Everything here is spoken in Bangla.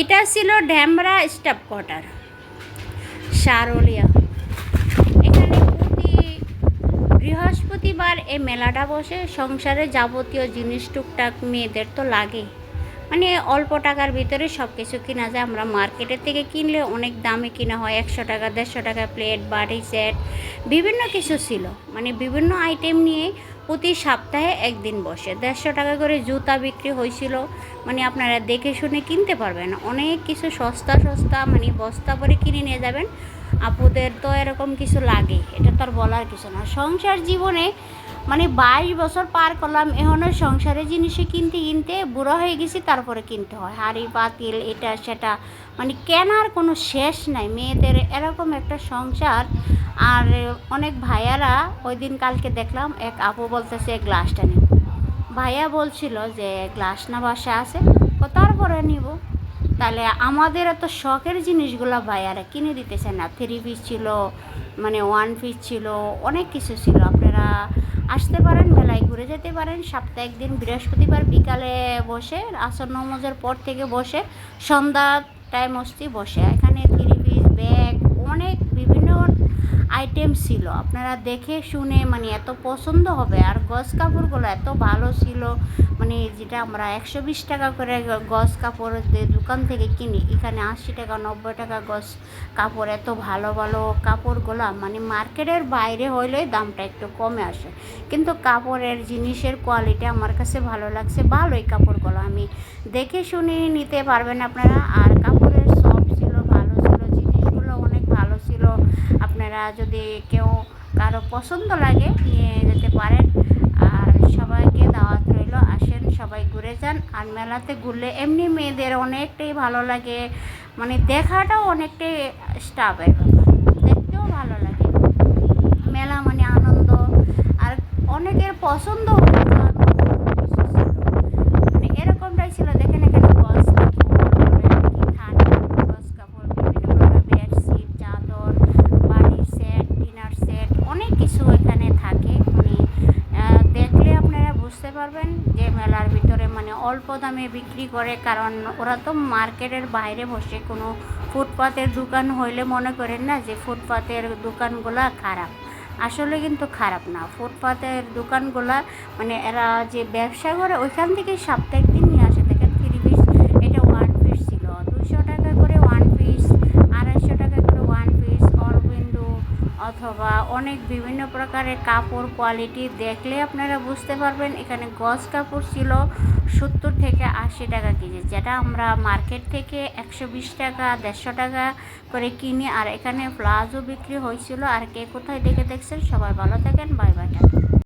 এটা ছিল ড্যামরা স্টাফ কোয়ার্টার। সারলিয়া এখানে প্রতি বৃহস্পতিবার এই মেলাটা বসে। সংসারে যাবতীয় জিনিস টুকটাক মেয়েদের তো লাগে। মানে অল্প টাকার ভিতরে সব কিছু কিনা যায়। আমরা মার্কেটের থেকে কিনলে অনেক দামে কিনা হয়। একশো টাকা, দেড়শো টাকা প্লেট বাটি সেট বিভিন্ন কিছু ছিল। মানে বিভিন্ন আইটেম নিয়ে প্রতি সপ্তাহে একদিন বসে। দেড়শো টাকা করে জুতা বিক্রি হয়েছিল মানে আপনারা দেখে শুনে কিনতে পারবেন। অনেক কিছু সস্তা সস্তা মানে বস্তা পরে কিনে নিয়ে যাবেন। আপুদের তো এরকম কিছু লাগে, এটা তো আর বলার কিছু না। সংসার জীবনে মানে বাইশ বছর পার করলাম এখনও সংসারের জিনিসে কিনতে কিনতে বুড়ো হয়ে গেছি, তারপরে কিনতে হয়। হাঁড়ি পাতিল, এটা সেটা মানে কেনার কোনো শেষ নাই। মেয়েদের এরকম একটা সংসার, আর অনেক ভাইয়ারা ওই দিন কালকে দেখলাম, এক আপু বলতেছে গ্লাসটা নিব। ভাইয়া বলছিল যে গ্লাস না বাসা আছে তারপরে নিব। তাহলে আমাদের এত শখের জিনিসগুলো ভাইয়ারা কিনে দিতেছে না। থ্রি পিস ছিল মানে ওয়ান পিস ছিল, অনেক কিছু ছিল। আপনারা আসতে পারেন, মেলায় ঘুরে যেতে পারেন। সপ্তাহে একদিন বৃহস্পতিবার বিকালে বসে, আসর নমজের পর থেকে বসে, সন্ধ্যা টাইম অস্তি বসে। এখানে থ্রি পিস ব্যাগ অনেক বিভিন্ন আইটেম ছিল। আপনারা দেখে শুনে মানে এত পছন্দ হবে। আর গজ কাপড়গুলো এত ভালো ছিল। মানে যেটা আমরা একশো বিশ টাকা করে গজ কাপড় দোকান থেকে কিনি, এখানে আশি টাকা, নব্বই টাকা গজ কাপড়, এত ভালো ভালো কাপড়গুলো মানে মার্কেটের বাইরে হইলে দামটা একটু কমে আসে। কিন্তু কাপড়ের জিনিসের কোয়ালিটি আমার কাছে ভালো লাগছে, ভালোই কাপড়গুলো। আমি দেখে শুনে নিতে পারবেন আপনারা। আর কাপড়ের সব ছিল ভালো ছিল জিনিসগুলো অনেক ভালো ছিল আপনারা যদি কেউ কারও পছন্দ লাগে, নিয়ে যেতে পারেন। আর সবাইকে দাওয়াত রইল, আসেন, সবাই ঘুরে যান। আর মেলাতে ঘুরলে এমনি মেয়েদের অনেকটাই ভালো লাগে। মানে দেখাটাও অনেকটাই স্টাফের দেখতেও ভালো লাগে। মেলা মানে আনন্দ। আর অনেকের পছন্দ হয়ে যাওয়ার মতো কিছু ছিল। মানে এরকমটাই ছিল দেখেন এখানে গলস কাপড় বলেন কি ঠান্ডা গলস কাপড় বিভিন্ন প্রকার বেডশিট চাদর বাড়ি সেট ডিনার সেট অনেক কিছু এখানে থাকে। মানে দেখলে আপনারা বুঝতে পারবেন যে মেলার ভিতরে মানে অল্প দামে বিক্রি করে, কারণ ওরা তো মার্কেটের বাইরে বসে কোনো ফুটপাতের দোকান হইলে মনে করেন না যে ফুটপাতের দোকানগুলা খারাপ। আসলে কিন্তু খারাপ না। ফুটপাতের দোকানগুলা মানে এরা যে ব্যবসা করে, ওইখান থেকে সাপ্তাহিক দিন নিয়ে আসে দেখেন থ্রি পিস এটা ওয়ান পিস ছিল দুশো টাকা করে ওয়ান পিস আড়াইশো টাকা করে ওয়ান পিস অরবিন্দু অথবা অনেক বিভিন্ন প্রকারের কাপড় কোয়ালিটি দেখলে আপনারা বুঝতে পারবেন, এখানে গজ কাপড় ছিল সত্তর থেকে আশি টাকা কেজি, যেটা আমরা মার্কেট থেকে একশো বিশ টাকা, দেড়শো টাকা করে কিনি, আর এখানে প্লাজো বিক্রি হয়েছিল। আর কে কোথায় দেখে দেখছেন? সবাই ভালো থাকেন। Bye bye